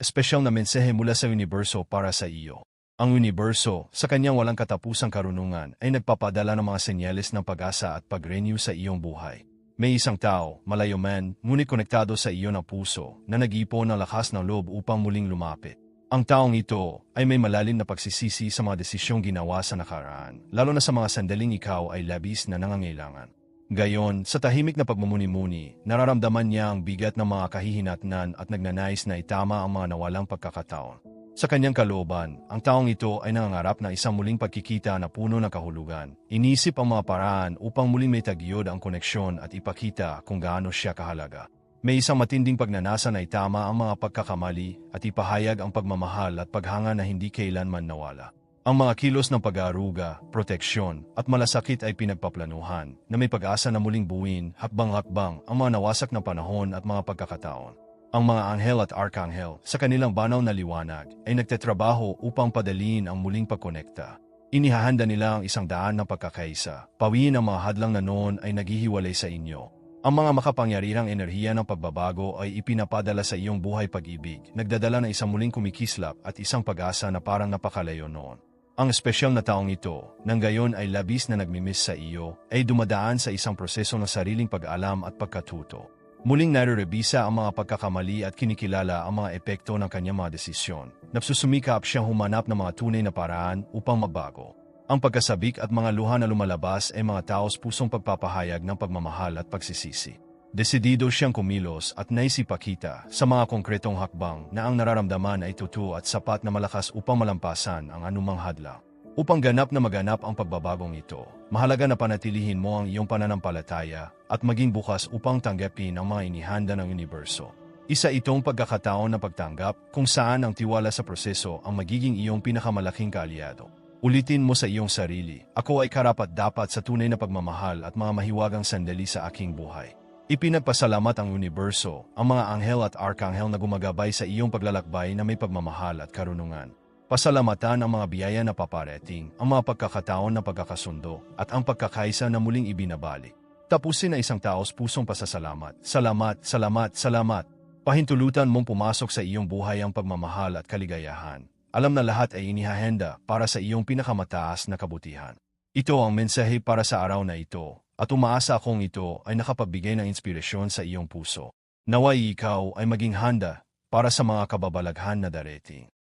espesyal na mensahe mula sa universo para sa iyo. Ang universo, sa kanyang walang katapusang karunungan, ay nagpapadala ng mga senyales ng pag-asa at pag-renew sa iyong buhay. May isang tao, malayo man, ngunit konektado sa iyo ng puso, na nag-iipon ng lakas ng loob upang muling lumapit. Ang taong ito ay may malalim na pagsisisi sa mga desisyong ginawa sa nakaraan, lalo na sa mga sandaling ikaw ay labis na nangangailangan. Gayon, sa tahimik na pagmumuni-muni, nararamdaman niya ang bigat ng mga kahihinatnan at nagnanais na itama ang mga nawalang pagkakataon. Sa kanyang kalooban, ang taong ito ay nangangarap na isang muling pagkikita na puno ng kahulugan. Inisip ang mga paraan upang muling may tagyod ang koneksyon at ipakita kung gaano siya kahalaga. May isang matinding pagnanasa na itama ang mga pagkakamali at ipahayag ang pagmamahal at paghanga na hindi kailanman nawala. Ang mga kilos ng pag-aaruga, proteksyon at malasakit ay pinagpaplanuhan na may pag-asa na muling buuin hakbang-hakbang ang mga nawasak na panahon at mga pagkakataon. Ang mga anghel at arkanghel sa kanilang banaw na liwanag ay nagtetrabaho upang padaliin ang muling pagkonekta. Inihahanda nila ang isang daan ng pagkakaisa. Pawiin ang mga hadlang na noon ay naghihiwalay sa inyo. Ang mga makapangyarihang enerhiya ng pagbabago ay ipinapadala sa iyong buhay pag-ibig, nagdadala ng isang muling kumikislap at isang pag-asa na parang napakalayo noon. Ang espesyal na taong ito, nang gayon ay labis na nagmimiss sa iyo, ay dumadaan sa isang proseso ng sariling pag-alam at pagkatuto. Muling nare-rebisa ang mga pagkakamali at kinikilala ang mga epekto ng kanyang mga desisyon. Napsusumikap siyang humanap ng mga tunay na paraan upang mabago. Ang pagkasabik at mga luha na lumalabas ay mga taos pusong pagpapahayag ng pagmamahal at pagsisisi. Desidido siyang kumilos at naisipakita sa mga konkretong hakbang na ang nararamdaman ay totoo at sapat na malakas upang malampasan ang anumang hadlang. Upang ganap na maganap ang pagbabagong ito, mahalaga na panatilihin mo ang iyong pananampalataya at maging bukas upang tanggapin ang mga inihanda ng universo. Isa itong pagkakataon na pagtanggap kung saan ang tiwala sa proseso ang magiging iyong pinakamalaking kaalyado. Ulitin mo sa iyong sarili, ako ay karapat-dapat sa tunay na pagmamahal at mga mahiwagang sandali sa aking buhay. Ipinagpasalamat ang universo, ang mga anghel at arkanghel na gumagabay sa iyong paglalakbay na may pagmamahal at karunungan. Pasalamatan ang mga biyaya na paparating, ang mga pagkakataon na pagkakasundo, at ang pagkakaisa na muling ibinabalik. Tapusin na isang taos pusong pasasalamat. Salamat, salamat, salamat. Pahintulutan mong pumasok sa iyong buhay ang pagmamahal at kaligayahan. Alam na lahat ay inihahenda para sa iyong pinakamataas na kabutihan. Ito ang mensahe para sa araw na ito, at umaasa akong ito ay nakapagbigay ng inspirasyon sa iyong puso. Naway ikaw ay maging handa para sa mga kababalaghan na darating.